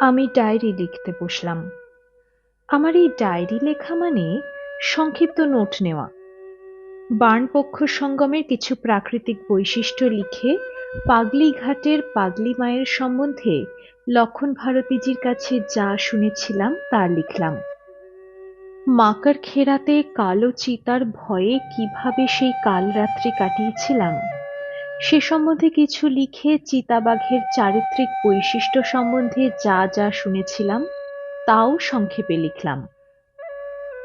আমি ডায়েরি লিখতে বসলাম। আমার এই ডায়েরি লেখা মানে সংক্ষিপ্ত নোট নেওয়া। বার্নপক্ষ সঙ্গমের কিছু প্রাকৃতিক বৈশিষ্ট্য লিখে পাগলি ঘাটের পাগলি মায়ের সম্বন্ধে লক্ষণ ভারতীজির কাছে যা শুনেছিলাম, তা লিখলাম। মাকার খেরাতে কালো চিতার ভয়ে কীভাবে সেই কাল রাত্রি কাটিয়েছিলাম? সে সম্বন্ধে কিছু লিখে চিতাবাঘের চারিত্রিক বৈশিষ্ট্য সম্বন্ধে যা যা শুনেছিলাম, তাও সংক্ষেপে লিখলাম।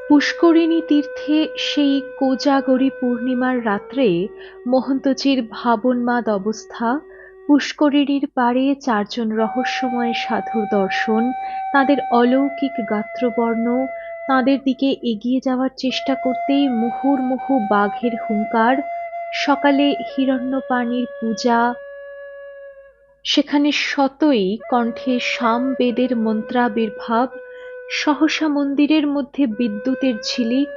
পুষ্করিণী তীর্থে সেই কোজাগরী পূর্ণিমার রাত্রে মহন্তজির ভাবনমাদ অবস্থা, পুষ্করিণীর পাড়ে চারজন রহস্যময় সাধুর দর্শন, তাদের অলৌকিক গাত্রবর্ণ, তাদের দিকে এগিয়ে যাওয়ার চেষ্টা করতেই মুহুর্মুহু বাঘের হুঙ্কার সকালে হিরণ্যপাণির পূজা। সেখানে শতই কণ্ঠে সাম বেদের মন্ত্রাবির্ভাব, সহসা মন্দিরের মধ্যে বিদ্যুতের ঝিলিক,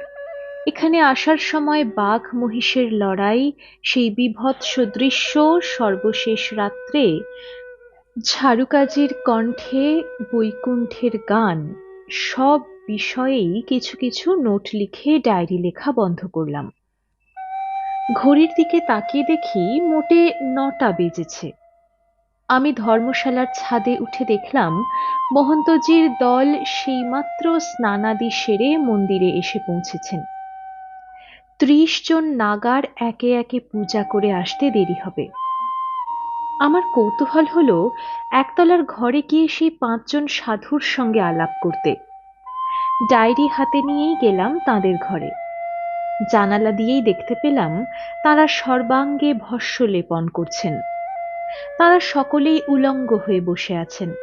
এখানে আসার সময় বাঘ মহিষের লড়াই, সেই বিভৎস দৃশ্য সর্বশেষ রাত্রে ঝাড়ুকাজির কণ্ঠে বৈকুণ্ঠের গান, সব বিষয়েই কিছু কিছু নোট লিখে ডায়েরি লেখা বন্ধ করলাম। ঘড়ির দিকে তাকিয়ে দেখি মোটে নটা বেজেছে। আমি ধর্মশালার ছাদে উঠে দেখলাম, মহন্তজির দল সেইমাত্র স্নানাদি সেরে মন্দিরে এসে পৌঁছেছেন। ত্রিশ জন নাগার একে একে পূজা করে আসতে দেরি হবে। আমার কৌতূহল হলো, একতলার ঘরে গিয়ে সেই পাঁচজন সাধুর সঙ্গে আলাপ করতে। ডায়েরি হাতে নিয়েই গেলাম তাদের ঘরে। জানালা দিয়েই দেখতে পেলাম তারা সর্বাঙ্গে ভস্য লেপন করছেন। তারা সকলেই উলঙ্গ হয়ে বসে আছেন।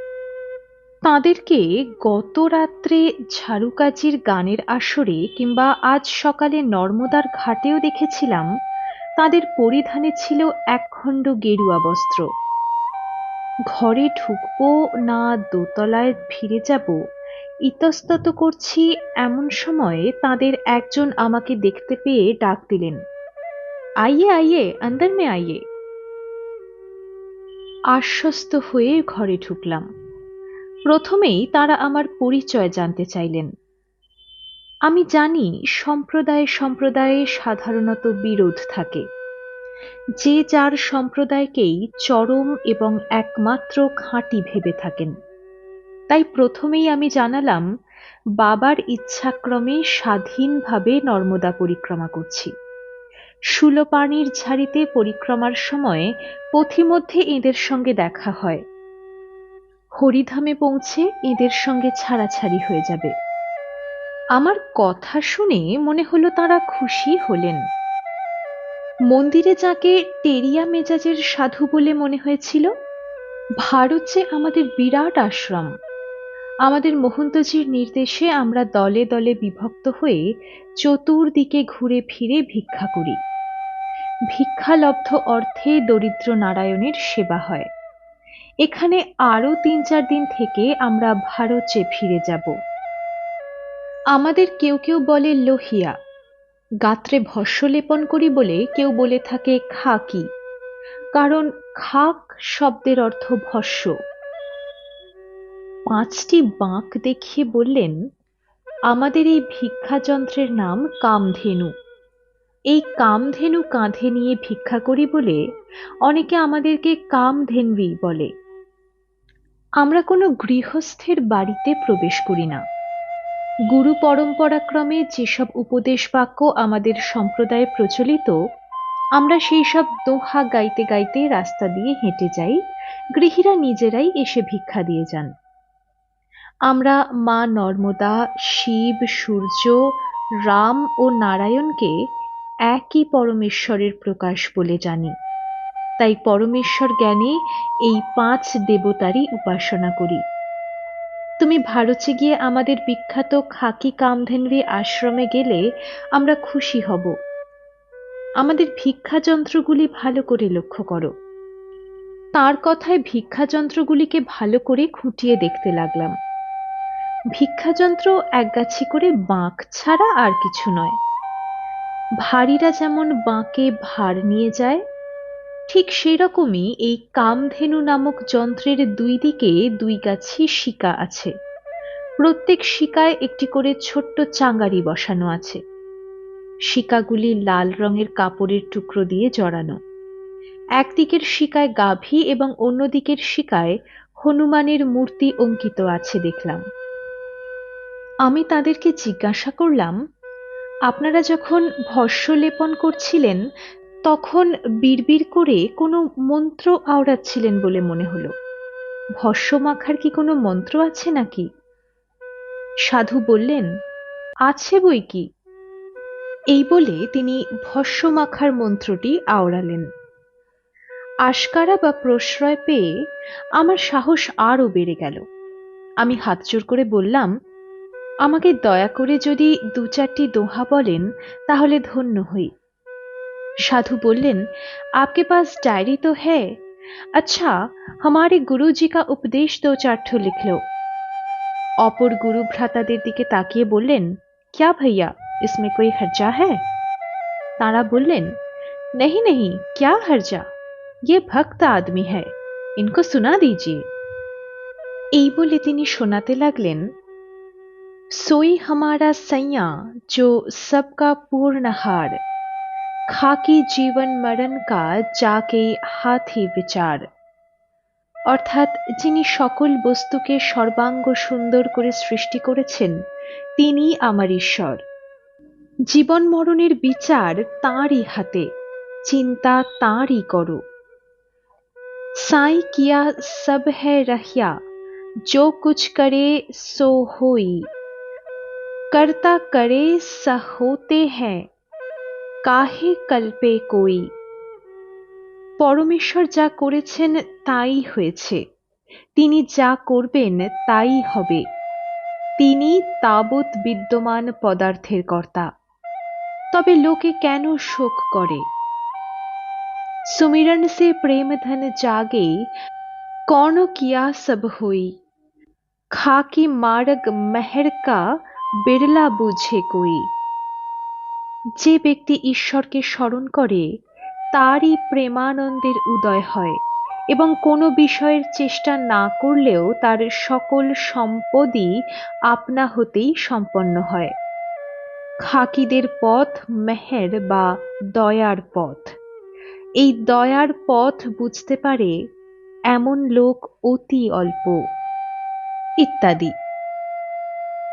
তাদেরকে গত রাত্রে ঝাড়ুকাজির গানের আসরে কিংবা আজ সকালে নর্মদার ঘাটেও দেখেছিলাম, তাদের পরিধানে ছিল একখণ্ড গেরুয়া বস্ত্র। ঘরে ঢুকবো না দোতলায় ফিরে যাব ইতস্তত করছি এমন সময়ে তাদের একজন আমাকে দেখতে পেয়ে ডাক দিলেন, আইয়ে আইয়ে অন্দর মে আইয়ে। আশ্বস্ত হয়ে ঘরে ঢুকলাম। প্রথমেই তারা আমার পরিচয় জানতে চাইলেন। আমি জানি সম্প্রদায় সম্প্রদায়ে সাধারণত বিরোধ থাকে। যে যার সম্প্রদায়কেই চরম এবং একমাত্র খাঁটি ভেবে থাকেন। তাই প্রথমেই আমি জানালাম, বাবার ইচ্ছাক্রমে স্বাধীনভাবে নর্মদা পরিক্রমা করছি। সুলোপানির ঝাড়িতে পরিক্রমার সময় পথিমধ্যে এদের সঙ্গে দেখা হয়। হরিধামে পৌঁছে এদের সঙ্গে ছাড়াছাড়ি হয়ে যাবে। আমার কথা শুনে মনে হলো তারা খুশি হলেন। মন্দিরে যাকে টেরিয়া মেজাজের সাধু বলে মনে হয়েছিল, ভারত যে আমাদের বিরাট আশ্রম। আমাদের মহন্তজির নির্দেশে আমরা দলে দলে বিভক্ত হয়ে চতুর্দিকে ঘুরে ফিরে ভিক্ষা করি। ভিক্ষালব্ধ অর্থে দরিদ্র নারায়ণের সেবা হয়। এখানে আরও তিন চার দিন থেকে আমরা ভারতে ফিরে যাব। আমাদের কেউ কেউ বলে লোহিয়া। গাত্রে ভস্য লেপন করি বলে কেউ বলে থাকে খাকি। কারণ খাক শব্দের অর্থ ভস্য। পাঁচটি বাঁক দেখিয়ে বললেন, আমাদের এই ভিক্ষাযন্ত্রের নাম কামধেনু। এই কামধেনু কাঁধে নিয়ে ভিক্ষা করি বলে অনেকে আমাদেরকে কামধেনবি বলে। আমরা কোনো গৃহস্থের বাড়িতে প্রবেশ করি না। গুরু পরম্পরাক্রমে যেসব উপদেশ বাক্য আমাদের সম্প্রদায়ে প্রচলিত, আমরা সেই সব দোহা গাইতে গাইতে রাস্তা দিয়ে হেঁটে যাই, গৃহীরা নিজেরাই এসে ভিক্ষা দিয়ে যান। আমরা মা নর্মদা, শিব, সূর্য, রাম ও নারায়ণকে একই পরমেশ্বরের প্রকাশ বলে জানি। তাই পরমেশ্বর জ্ঞানে এই পাঁচ দেবতারই উপাসনা করি। তুমি ভারতে গিয়ে আমাদের বিখ্যাত খাকি কামধেনরি আশ্রমে গেলে আমরা খুশি হব। আমাদের ভিক্ষাযন্ত্রগুলি ভালো করে লক্ষ্য করো। তার কথায় ভিক্ষাযন্ত্রগুলিকে ভালো করে খুঁটিয়ে দেখতে লাগলাম। ভিক্ষাযন্ত্র একগাছি করে বাঁক ছাড়া আর কিছু নয়। ভারীরা যেমন বাঁকে ভার নিয়ে যায়, ঠিক সেরকমই এই কামধেনু নামক যন্ত্রের দুই দিকে দুই গাছি শিকা আছে। প্রত্যেক শিকায় একটি করে ছোট্ট চাঙ্গারি বসানো আছে। শিকাগুলি লাল রঙের কাপড়ের টুকরো দিয়ে জড়ানো। একদিকের শিকায় গাভী এবং অন্যদিকের শিকায় হনুমানের মূর্তি অঙ্কিত আছে দেখলাম। আমি তাদেরকে জিজ্ঞাসা করলাম, আপনারা যখন ভস্য লেপন করছিলেন, তখন বিড়বিড় করে কোনো মন্ত্র আওড়াচ্ছিলেন বলে মনে হলো। ভস্য মাখার কি কোনো মন্ত্র আছে নাকি? সাধু বললেন, আছে বই কি? এই বলে তিনি ভস্য মাখার মন্ত্রটি আওড়ালেন। আশকারা বা প্রশ্রয় পেয়ে আমার সাহস আরও বেড়ে গেল। আমি হাতজোর করে বললাম আমাকে দয়া করে যদি দু চারটি দোহা বলেন তাহলে ধন্য হই সাধু বললেন आपके पास डायरी तो है अच्छा हमारे गुरु जी का उपदेश दो चार ठो लिख लो অপর গুরু ভ্রাতাদের দিকে তাকিয়ে বললেন क्या भैया इसमें कोई हर्जा है তারা বললেন नहीं नहीं क्या हर्जा ये भक्त आदमी है इनको सुना दीजिए এই বলে তিনি শোনাতে লাগলেন सोई हमारा सैया जो सबका पूर्णहार খাকি জীবন মরণ কা যাকে হাতি বিচার অর্থাৎ যিনি সকল বস্তুকে সর্বাঙ্গ সুন্দর করে সৃষ্টি করেছেন তিনি আমার ঈশ্বর জীবন মরণের বিচার তাঁরই হাতে চিন্তা তাঁরই করো সাই কিয়া সব হ্যায় রহিয়া जो कुछ करे सो होई करता करे स होते हैं কাহে কল্পে কই পরমেশ্বর যা করেছেন তাই হয়েছে তিনি যা করবেন তাই হবে তিনি তাবৎ বিদ্যমান পদার্থের কর্তা তবে লোকে কেন শোক করে সুমিরন সে প্রেম ধন জাগে কর্ণ কিয়া সব হই খাকি মার্গ মেহের কা বিড়লা বুঝে কই। যে ব্যক্তি ঈশ্বরকে স্মরণ করে, তারই প্রেমানন্দের উদয় হয় এবং কোনো বিষয়ের চেষ্টা না করলেও তার সকল সম্পদই আপনা হতেই সম্পন্ন হয়। খাকিদের পথ মেহের বা দয়ার পথ। এই দয়ার পথ বুঝতে পারে এমন লোক অতি অল্প। ইত্যাদি।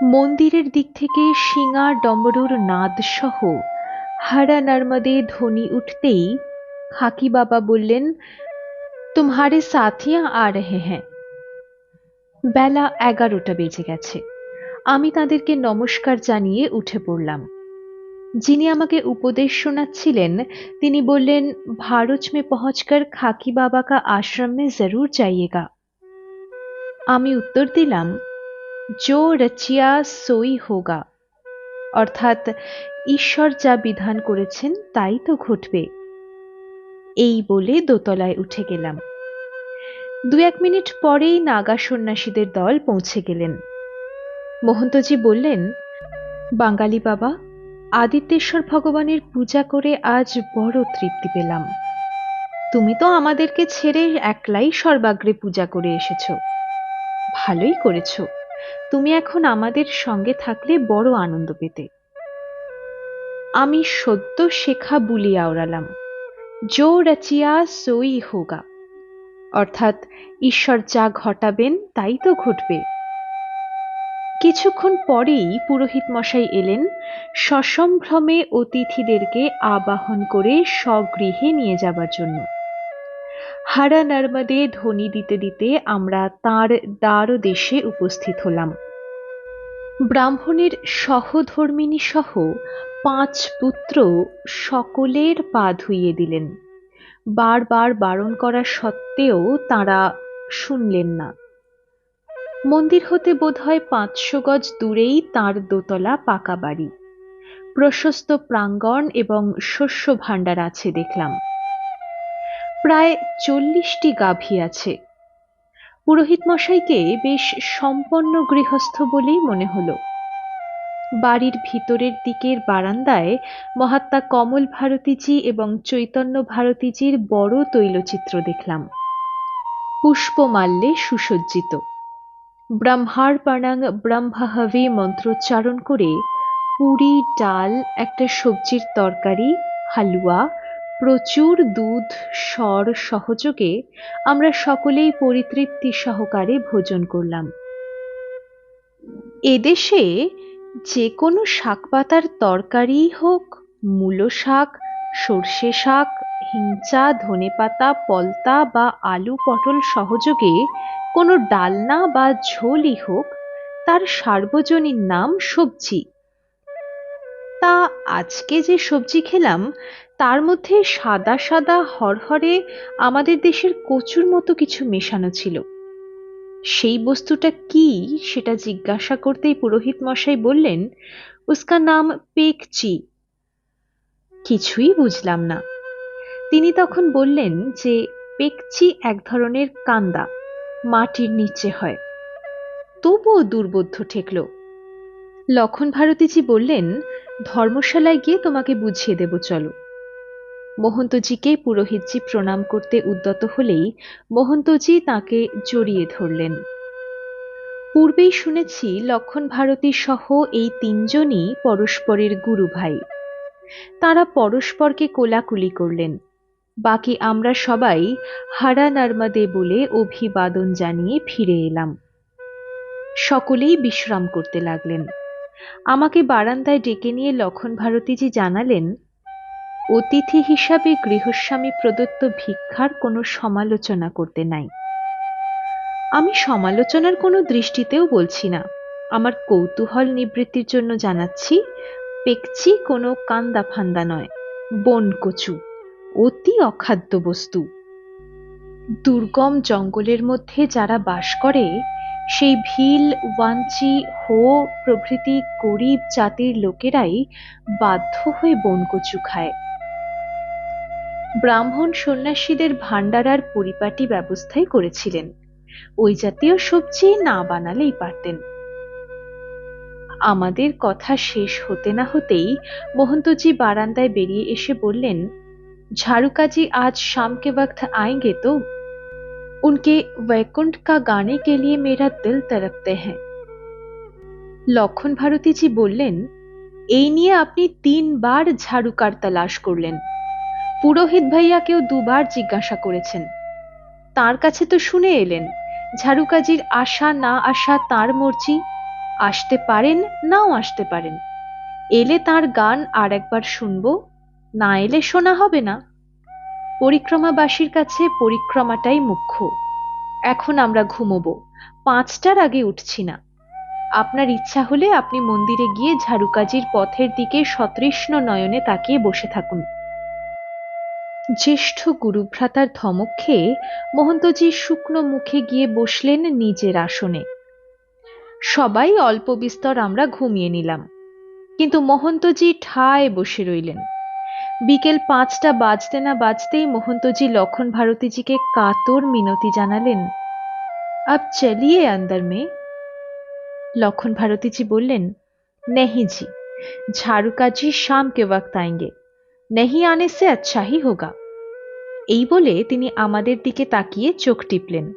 মন্দিরের দিক থেকে শিঙা ডমরুর নাদ সহ হারা নর্মদে ধ্বনি উঠতেই খাকি বাবা বললেন তোমারে সাথিয়া আ রহে হ্যাঁ বেলা এগারোটা বেজে গেছে। আমি তাদেরকে নমস্কার জানিয়ে উঠে পড়লাম। যিনি আমাকে উপদেশ শোনাচ্ছিলেন, তিনি বললেন, ভারত মে পৌঁছকর খাকি বাবা কা আশ্রম মে জরুর যাইয়েগা আমি উত্তর দিলাম জো রচিয়া সই হোগা অর্থাৎ ঈশ্বর যা বিধান করেছেন তাই তো ঘটবে এই বলে দোতলায় উঠে গেলাম। দু এক মিনিট পরেই নাগা সন্ন্যাসীদের দল পৌঁছে গেলেন। মহন্তজি বললেন, বাঙালি বাবা, আদিত্যেশ্বর ভগবানের পূজা করে আজ বড় তৃপ্তি পেলাম। তুমি তো আমাদেরকে ছেড়ে একলাই সর্বাগ্রে পূজা করে এসেছ। ভালোই করেছ। তুমি এখন আমাদের সঙ্গে থাকলে বড় আনন্দ পেতে। আমি সদ্য শেখা বুলি আওড়ালাম। জো রচিয়া সই হোগা। অর্থাৎ ঈশ্বর যা ঘটাবেন, তাই তো ঘটবে। কিছুক্ষণ পরেই পুরোহিত মশাই এলেন, সসম্ভ্রমে অতিথিদেরকে আবাহন করে স্বগৃহে নিয়ে যাবার জন্য। হারা নর্মদে ধ্বনি দিতে দিতে আমরা তাঁর দ্বার দেশে উপস্থিত হলাম। ব্রাহ্মণের সহধর্মিনী সহ পাঁচ পুত্র সকলের পা ধুইয়ে দিলেন। বারবার বারণ করা সত্ত্বেও তারা শুনলেন না। মন্দির হতে বোধহয় পাঁচশো গজ দূরেই তার দোতলা পাকা বাড়ি। প্রশস্ত প্রাঙ্গণ এবং শস্য ভাণ্ডার আছে দেখলাম। প্রায় চল্লিশটি গাভী আছে। পুরোহিত মশাইকে বেশ সম্পন্ন গৃহস্থ বলেই মনে হলো। বাড়ির ভিতরের দিকের বারান্দায় মহাত্মা কমল ভারতীজি এবং চৈতন্য ভারতীজির বড় তৈলচিত্র দেখলাম। পুষ্পমাল্যে সুসজ্জিত। ব্রহ্মার্পণাং ব্রহ্মাহবে মন্ত্রোচ্চারণ করে পুরি ডাল, একটা সবজির তরকারি, হালুয়া প্রচুর দুধ, স্বর সহযোগে আমরা সকলেই পরিতৃপ্তি সহকারে ভোজন করলাম। এদেশে যে কোনো শাকপাতার তরকারি হোক, মূলো শাক, সর্ষে শাক, হিংচা, ধনেপাতা, পলতা বা আলু পটল সহযোগে কোনো ডালনা বা ঝোলই হোক, তার সার্বজনীন নাম সবজি। তা আজকে যে সবজি খেলাম তার মধ্যে সাদা সাদা হরহরে আমাদের দেশের কচুর মতো কিছু মেশানো ছিল। সেই বস্তুটা কি সেটা জিজ্ঞাসা করতেই পুরোহিত মশাই বললেন উস্কা নাম পেকচি। কিছুই বুঝলাম না। তিনি তখন বললেন যে পেকচি এক ধরনের কান্দা, মাটির নিচে হয়। তবুও দুর্বোধ্য ঠেকল। লক্ষণ ভারতীজি বললেন, ধর্মশালায় গিয়ে তোমাকে বুঝিয়ে দেব, চলো। মহন্তজিকে পুরোহিতজি প্রণাম করতে উদ্যত হলেই মহন্তজি তাকে জড়িয়ে ধরলেন। পূর্বেই শুনেছি লক্ষণ ভারতী সহ এই তিনজনই পরস্পরের গুরু ভাই। তারা পরস্পরকে কোলাকুলি করলেন। বাকি আমরা সবাই হারা নার্মাদে বলে অভিবাদন জানিয়ে ফিরে এলাম। সকলেই বিশ্রাম করতে লাগলেন। আমাকে বারান্দায় ডেকে নিয়ে লক্ষণ ভারতীজি জানালেন অতিথি হিসাবে গৃহস্বামী প্রদত্ত ভিক্ষার কোনো সমালোচনা করতে নাই। আমি সমালোচনার কোনো দৃষ্টিতেও বলছি না। আমার কৌতূহল নিবৃত্তির জন্য জানাচ্ছি, পেকচি কোনো কান্দা ফান্দা নয়, বন কচু, অতি অখাদ্য বস্তু। দুর্গম জঙ্গলের মধ্যে যারা বাস করে, সেই ভিল, ওয়াঞ্চি, হো প্রভৃতি গরিব জাতির লোকেরাই বাধ্য হয়ে বনকচু খায়। ব্রাহ্মণ সন্ন্যাসীদের ভাণ্ডারার পরিপাটি ব্যবস্থাই করেছিলেন ওই জাতীয় সবজি না বানালেই পারতেন আমাদের কথা শেষ হতে না হতেই মোহন্তজি বারান্দায় বেরিয়ে এসে বললেন ঝাড়ুকাজি আজ शाम के वक्त आएंगे तो उनके वैकुंठ का गाने के लिए मेरा दिल तड़पते हैं লক্ষণ ভারতীজি বললেন এই নিয়ে আপনি তিনবার ঝাড়ুকার তালাশ করলেন পুরোহিত ভাইয়াকেও দুবার জিজ্ঞাসা করেছেন। তার কাছে তো শুনে এলেন, ঝাড়ুকাজির আশা না আসা তার মর্জি, আসতে পারেন নাও আসতে পারেন। এলে তার গান আর একবার শুনব, না এলে শোনা হবে না। পরিক্রমাবাসীর কাছে পরিক্রমাটাই মুখ্য। এখন আমরা ঘুমোবো, পাঁচটার আগে উঠছি না। আপনার ইচ্ছা হলে আপনি মন্দিরে গিয়ে ঝাড়ুকাজির পথের দিকে সতৃষ্ণ নয়নে তাকিয়ে বসে থাকুন। জ্যেষ্ঠ গুরুভ্রাতার ধমক খেয়ে মহন্তজি শুকনো মুখে গিয়ে বসলেন নিজের আসনে। সবাই অল্প বিস্তর আমরা ঘুমিয়ে নিলাম, কিন্তু মহন্তজি ঠায় বসে রইলেন। বিকেল পাঁচটা বাজতে না বাজতেই মহন্তজি লক্ষণ ভারতীজিকে কাতর মিনতি জানালেন, আপ চালিয়ে আন্দার মে? লক্ষণ ভারতীজি বললেন নেহিজি ঝাড়ু কাজি শাম কে ওয়াক্ত নেহি আনে সে আচ্ছাহি হোগা। এই বলে তিনি আমাদের দিকে তাকিয়ে চোখ টিপলেন।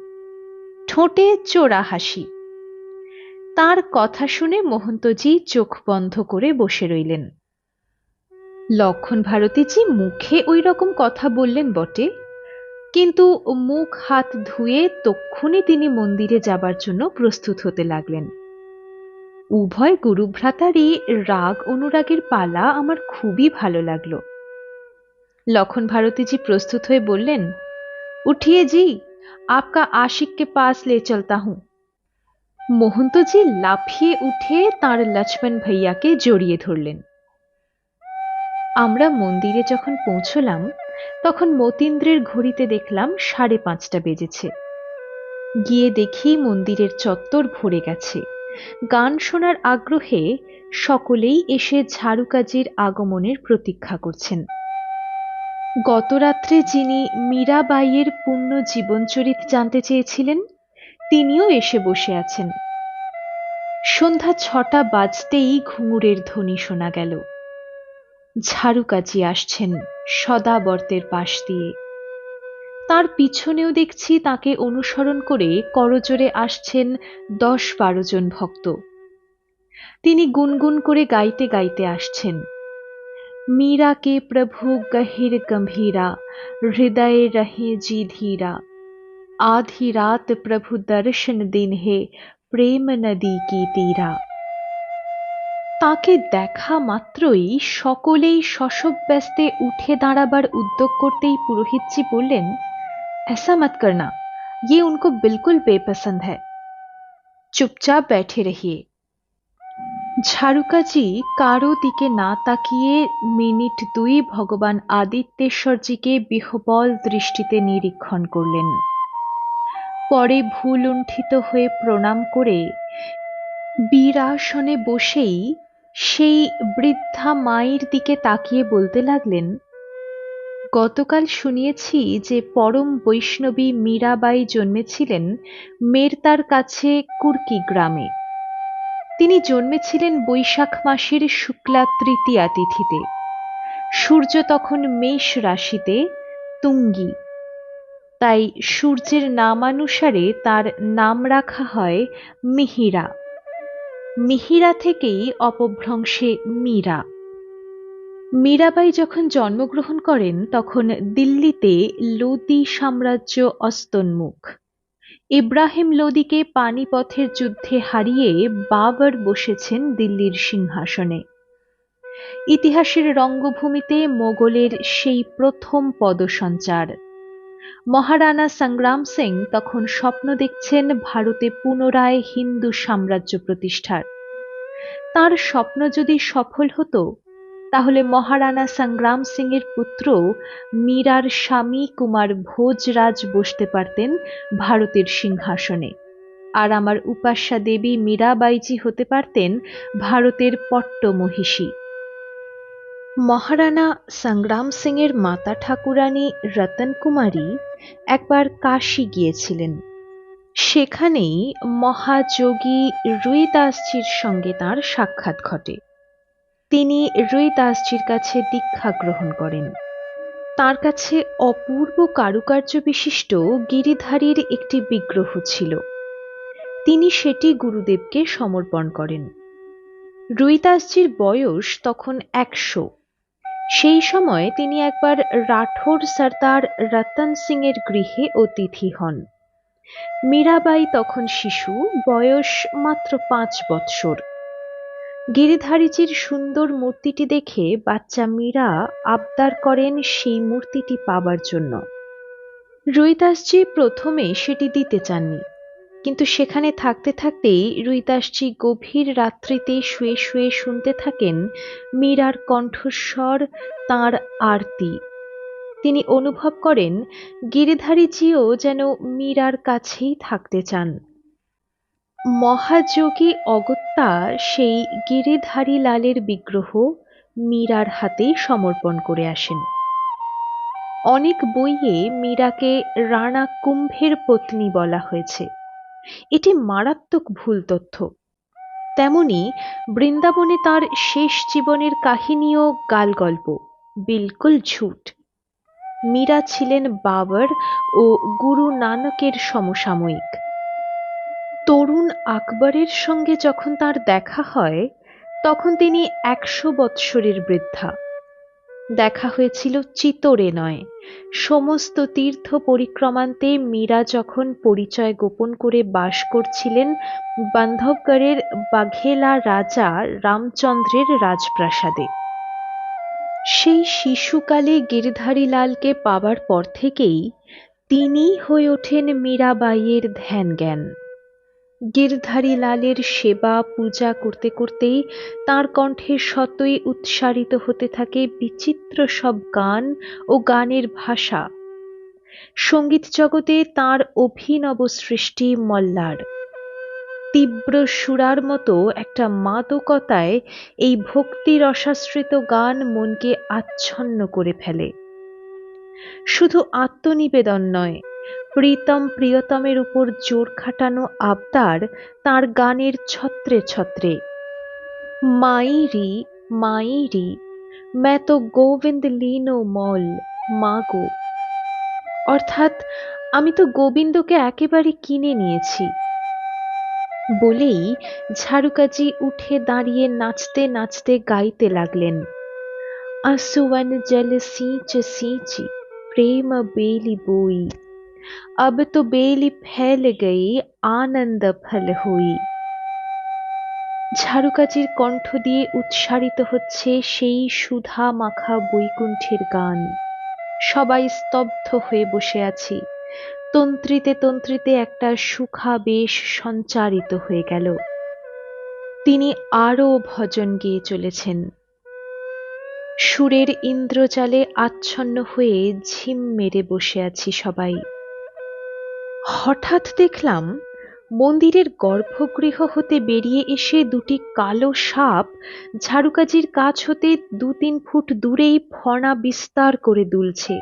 ঠোঁটে চোরা হাসি। তার কথা শুনে মহন্তজি চোখ বন্ধ করে বসে রইলেন। লক্ষণ ভারতীজি মুখে ওই রকম কথা বললেন বটে, কিন্তু মুখ হাত ধুয়ে তক্ষুনি তিনি মন্দিরে যাবার জন্য প্রস্তুত হতে লাগলেন। উভয় গুরুভ্রাতারই রাগ অনুরাগের পালা আমার খুবই ভালো লাগল। লক্ষণ ভারতীজি প্রস্তুত হয়ে বললেন, উঠিয়ে জি, আপকা আশিককে পাস লে চলতা হুঁ। মহন্তজি লাফিয়ে উঠে তার লক্ষ্মণ ভাইয়াকে জড়িয়ে ধরলেন। আমরা মন্দিরে যখন পৌঁছলাম, তখন মতীন্দ্রের ঘড়িতে দেখলাম সাড়ে পাঁচটা বেজেছে। গিয়ে দেখি মন্দিরের চত্বর ভরে গেছে। গান শোনার আগ্রহে সকলেই এসে ঝাড়ুকাজির আগমনের প্রতীক্ষা করছেন। গতরাত্রে যিনি মীরাবাইয়ের পূর্ণ জীবনচরিত জানতে চেয়েছিলেন, তিনিও এসে বসে আছেন। সন্ধ্যা ছটা বাজতেই ঘুঙুরের ধ্বনি শোনা গেল। ঝাড়ুকাচি আসছেন সদাবর্তের পাশ দিয়ে। তার পিছনেও দেখছি তাকে অনুসরণ করে করজোরে আসছেন দশ বারো জন ভক্ত। তিনি গুনগুন করে গাইতে গাইতে আসছেন। मीरा के प्रभु गहिर गंभीरा हृदय रहे जी धीरा आधी रात प्रभु दर्शन दिन हे প্রেম নদী কি তীরা তাকে দেখা মাত্রই সকলেই শশব ব্যস্তে উঠে দাঁড়াবার উদ্যোগ করতেই পুরোহিতজি বললেন ऐसा मत करना ये उनको बिल्कुल बेपसंद है चुपचाप बैठे रहिए ঝাড়ুকাজি কারও দিকে না তাকিয়ে মিনিট দুই ভগবান আদিত্যেশ্বরজিকে বিহবল দৃষ্টিতে নিরীক্ষণ করলেন। পরে ভুলুণ্ঠিত হয়ে প্রণাম করে বীরাসনে বসেই সেই বৃদ্ধা মায়ের দিকে তাকিয়ে বলতে লাগলেন, গতকাল শুনিয়েছি যে পরম বৈষ্ণবী মীরাবাই জন্মেছিলেন মেরতার কাছে কুর্কি গ্রামে। তিনি জন্মেছিলেন বৈশাখ মাসের শুক্লা তৃতীয়া তিথিতে। সূর্য তখন মেষ রাশিতে, তুঙ্গি। তাই সূর্যের নামানুসারে তার নাম রাখা হয় মিহিরা। মিহিরা থেকেই অপভ্রংশে মীরা। মীরাবাই যখন জন্মগ্রহণ করেন, তখন দিল্লিতে লোদি সাম্রাজ্য অস্তন্মুখ। ইব্রাহিম লোদিকে পানিপথের যুদ্ধে হারিয়ে বাবর বসেছেন দিল্লির সিংহাসনে। ইতিহাসের রঙ্গভূমিতে মোগলের সেই প্রথম পদসঞ্চার। মহারানা সংগ্রাম সিং তখন স্বপ্ন দেখছেন ভারতে পুনরায় হিন্দু সাম্রাজ্য প্রতিষ্ঠার। তার স্বপ্ন যদি সফল হতো তাহলে মহারানা সংগ্রাম সিং এর পুত্র মীরার স্বামী কুমার ভোজরাজ বসতে পারতেন ভারতের সিংহাসনে। আর আমার উপাস্যা দেবী মীরাবাইজি হতে পারতেন ভারতের পট্ট মহিষী মহারানা সংগ্রাম সিং এর মাতা ঠাকুরানী রতন কুমারী একবার কাশী গিয়েছিলেন। সেখানেই মহাযোগী রুইদাসজির সঙ্গে তার সাক্ষাৎ ঘটে। তিনি রুইদাসজির কাছে দীক্ষা গ্রহণ করেন। তার কাছে অপূর্ব কারুকার্য বিশিষ্ট গিরিধারীর একটি বিগ্রহ ছিল। তিনি সেটি গুরুদেবকে সমর্পণ করেন। রুইদাসজির বয়স তখন একশো। সেই সময় তিনি একবার রাঠোর সর্দার রতন সিং এর গৃহে অতিথি হন। মীরাবাই তখন শিশু, বয়স মাত্র পাঁচ বৎসর। গিরিধারীজির সুন্দর মূর্তিটি দেখে বাচ্চা মীরা আবদার করেন সেই মূর্তিটি পাবার জন্য। রুইদাসজি প্রথমে সেটি দিতে চাননি, কিন্তু সেখানে থাকতে থাকতেই রুইদাসজি গভীর রাত্রিতে শুয়ে শুয়ে শুনতে থাকেন মীরার কণ্ঠস্বর, তাঁর আরতি। তিনি অনুভব করেন গিরিধারীজিও যেন মীরার কাছেই থাকতে চান। মহাযোগী অগত্যা সেই গিরিধারী লালের বিগ্রহ মীরার হাতেই সমর্পণ করে আসেন। অনেক বইয়ে মীরাকে রাণা কুম্ভের পত্নী বলা হয়েছে। এটি মারাত্মক ভুল তথ্য। তেমনি বৃন্দাবনে তার শেষ জীবনের কাহিনীও গালগল্প, বিলকুল ঝুট। মীরা ছিলেন বাবর ও গুরু নানকের সমসাময়িক। তরুণ আকবরের সঙ্গে যখন তার দেখা হয়, তখন তিনি একশো বৎসরের বৃদ্ধা। দেখা হয়েছিল চিতরে নয়। সমস্ত তীর্থ পরিক্রমান্তে মীরা যখন পরিচয় গোপন করে বাস করছিলেন, বান্ধবগড়ের বাঘেলা রাজা রামচন্দ্রের রাজপ্রাসাদে। সেই শিশুকালে গিরধারী লালকে পাবার পর থেকেই তিনি হয়ে ওঠেন মীরাবাইয়ের ধ্যান জ্ঞান গিরধারী লালের সেবা পূজা করতে করতেই তার কণ্ঠে শতই উৎসারিত হতে থাকে বিচিত্র সব গান ও গানের ভাষা। সংগীত জগতে তার অভিনব সৃষ্টি মল্লার। তীব্র সুরার মতো একটা মাদকতায় এই ভক্তি রসাশ্রিত গান মনকে আচ্ছন্ন করে ফেলে। শুধু আত্মনিবেদন নয় প্রীতম প্রিয়তমের উপর জোর খাটানো আবদার তার গানের ছত্রে ছত্রে। মাইরি মাইরি ম্যা তো গোবিন্দ লিনো মল, মাগো। অর্থাৎ আমি তো গোবিন্দকে একেবারে কিনে নিয়েছি। বলেই ঝাড়ুকাজি উঠে দাঁড়িয়ে নাচতে নাচতে গাইতে লাগলেন। আসুয়ান জল সিঁচ সিঁচি প্রেম বেলি বই। अब तो बेली फैल गई আনন্দ ফল হই ঝাড়ুকাচির কণ্ঠ দিয়ে উচ্চারিত হচ্ছে সেই সুধা মাখা বৈকুণ্ঠের গান সবাই স্তব্ধ হয়ে বসে আছি তন্ত্রিতে তন্ত্রিতে একটা সুখা বেশ সঞ্চারিত হয়ে গেল তিনি আরও ভজন গেয়ে চলেছেন সুরের ইন্দ্রজালে আচ্ছন্ন হয়ে ঝিম মেরে বসে আছি সবাই হঠাৎ দেখলাম মন্দিরের গর্ভগৃহ হতে বেরিয়ে এসে দুটি কালো সাপ ঝাড়ুকাজির কাছ হতে দু তিন ফুট দূরেই ফণা বিস্তার করে দুলছে।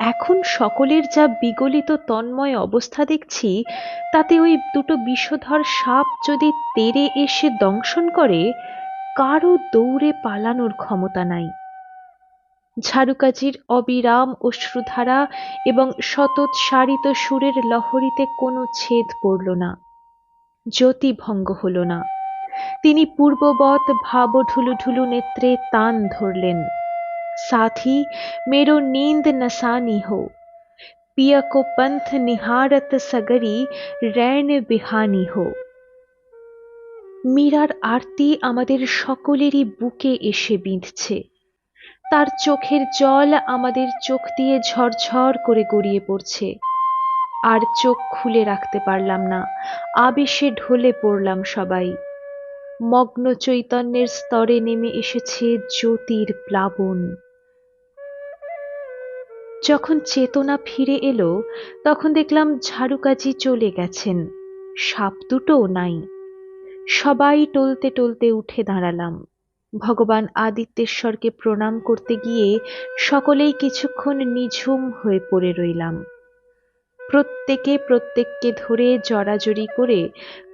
এখন সকলের যা বিগলিত তন্ময় অবস্থা দেখছি, তাতে ওই দুটো বিষধর সাপ যদি তেরে এসে দংশন করে কারও দৌড়ে পালানোর ক্ষমতা নাই। ঝাড়ুকাজির অবিরাম অশ্রুধারা এবং শতৎসারিত সুরের লহরীতে কোনো ছেদ পড়ল না জ্যোতি ভঙ্গ হল না তিনি পূর্ববৎ ভাবঢুলুঢুলু নেত্রে তান ধরলেন সাথী मेरो नींद नसानी हो पिया को पंथ निहारत सगरी रैन बिहानी हो মীরার আরতি আমাদের সকলেরই বুকে এসে বিঁধছে তার চোখের জল আমাদের চোখ দিয়ে ঝরঝর করে গড়িয়ে পড়ছে। আর চোখ খুলে রাখতে পারলাম না। আবেশে ঢলে পড়লাম সবাই। মগ্ন চৈতন্যের স্তরে নেমে এসেছে জ্যোতির প্লাবন। যখন চেতনা ফিরে এলো, তখন দেখলাম ঝাড়ুকাজি চলে গেছেন। সাপ দুটোও নাই। সবাই টলতে টলতে উঠে দাঁড়ালাম। ভগবান আদিত্যেশ্বরকে প্রণাম করতে গিয়ে সকলেই কিছুক্ষণ নিঝুম হয়ে পড়ে রইলাম। প্রত্যেকে প্রত্যেককে ধরে জড়াজড়ি করে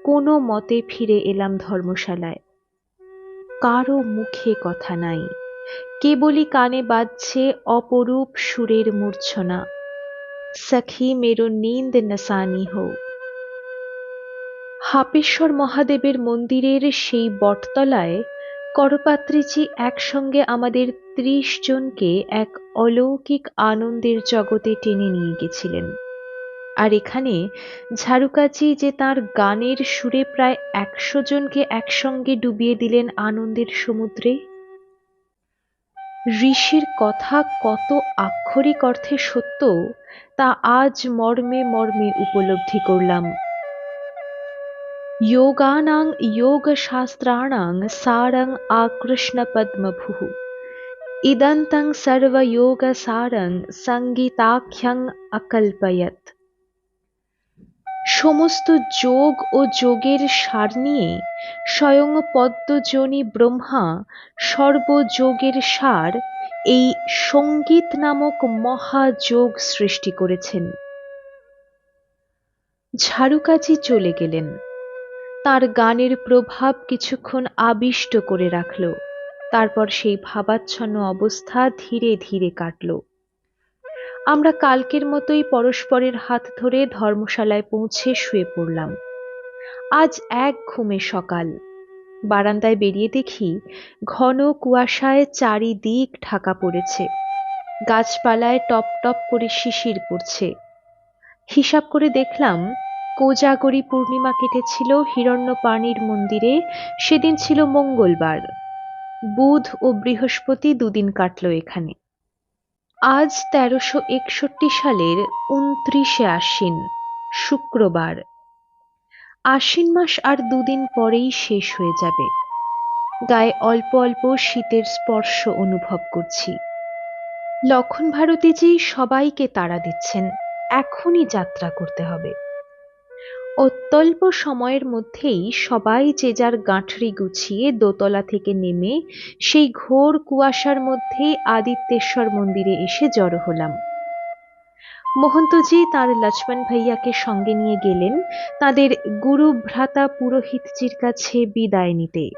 কোনো মতে ফিরে এলাম ধর্মশালায়। কারও মুখে কথা নাই, কেবলই কানে বাজছে অপরূপ সুরের মূর্ছনা, সখী মেরো নিন্দ নসানি হো হাপেশ্বর মহাদেবের মন্দিরের সেই বটতলায় করপাত্রীজি একসঙ্গে আমাদের ত্রিশ জনকে এক অলৌকিক আনন্দের জগতে টেনে নিয়ে গেছিলেন। আর এখানে ঝাড়ুকাচি যে তার গানের সুরে প্রায় একশো জনকে একসঙ্গে ডুবিয়ে দিলেন আনন্দের সমুদ্রে। ঋষির কথা কত আক্ষরিক অর্থে সত্য, তা আজ মর্মে মর্মে উপলব্ধি করলাম। योगानां योगशास्त्राणां सारं आकृष्णपद्मभुः इदन्तं সর্বযোগসারং সঙ্গীতাখ্যং অকল্পয়ত সমস্ত যোগ ও যোগের সার নিয়ে স্বয়ং পদ্মজনী ব্রহ্মা সর্বযোগের সার এই সঙ্গীত নামক মহাযোগ সৃষ্টি করেছেন ঝাড়ুকাজি চলে গেলেন তার গানের প্রভাব কিছুক্ষণ আবিষ্ট করে রাখল। তারপর সেই ভাবাচ্ছন্ন অবস্থা ধীরে ধীরে কাটল। আমরা কালকের মতোই পরস্পরের হাত ধরে ধর্মশালায় পৌঁছে শুয়ে পড়লাম। আজ এক ঘুমে সকাল। বারান্দায় বেরিয়ে দেখি ঘন কুয়াশায় চারিদিক ঢাকা পড়েছে। গাছপালায় টপ টপ করে শিশির পড়ছে। হিসাব করে দেখলাম কোজাগরী পূর্ণিমা কেটেছিল হিরণ্যপাণির মন্দিরে, সেদিন ছিল মঙ্গলবার। বুধ ও বৃহস্পতি দুদিন কাটল এখানে। আজ তেরোশো একষট্টি সালের উনত্রিশে আশ্বিন, শুক্রবার। আশ্বিন মাস আর দুদিন পরেই শেষ হয়ে যাবে। গায়ে অল্প অল্প শীতের স্পর্শ অনুভব করছি। লক্ষণ ভারতীজি সবাইকে তাড়া দিচ্ছেন, এখনই যাত্রা করতে হবে। অত্যল্প সময়ের মধ্যেই সবাই যে যার গাঁঠরি গুছিয়ে দোতলা থেকে নেমে সেই ঘোর কুয়াশার মধ্যেই আদিত্যেশ্বর মন্দিরে এসে জড়ো হলাম। মহন্তজি তার লক্ষ্মণ ভাইয়াকে সঙ্গে নিয়ে গেলেন, তাদের গুরু ভ্রাতা পুরোহিতজির কাছে বিদায় নিতে।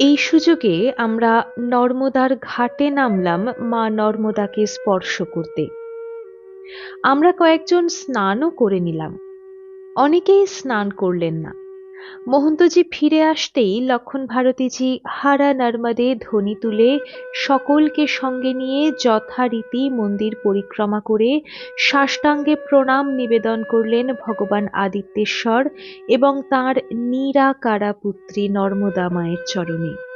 এই সুযোগে আমরা নর্মদার ঘাটে নামলাম মা নর্মদাকে স্পর্শ করতে। আমরা কয়েকজন স্নানও করে নিলাম। অনেকেই স্নান করলেন না। মহন্তজি ফিরে আসতেই লক্ষণ ভারতীজি হারা নর্মদে ধ্বনি তুলে সকলকে সঙ্গে নিয়ে যথারীতি মন্দির পরিক্রমা করে সাষ্টাঙ্গে প্রণাম নিবেদন করলেন ভগবান আদিত্যেশ্বর এবং তাঁর নিরাকারা পুত্রী নর্মদা মায়ের চরণে।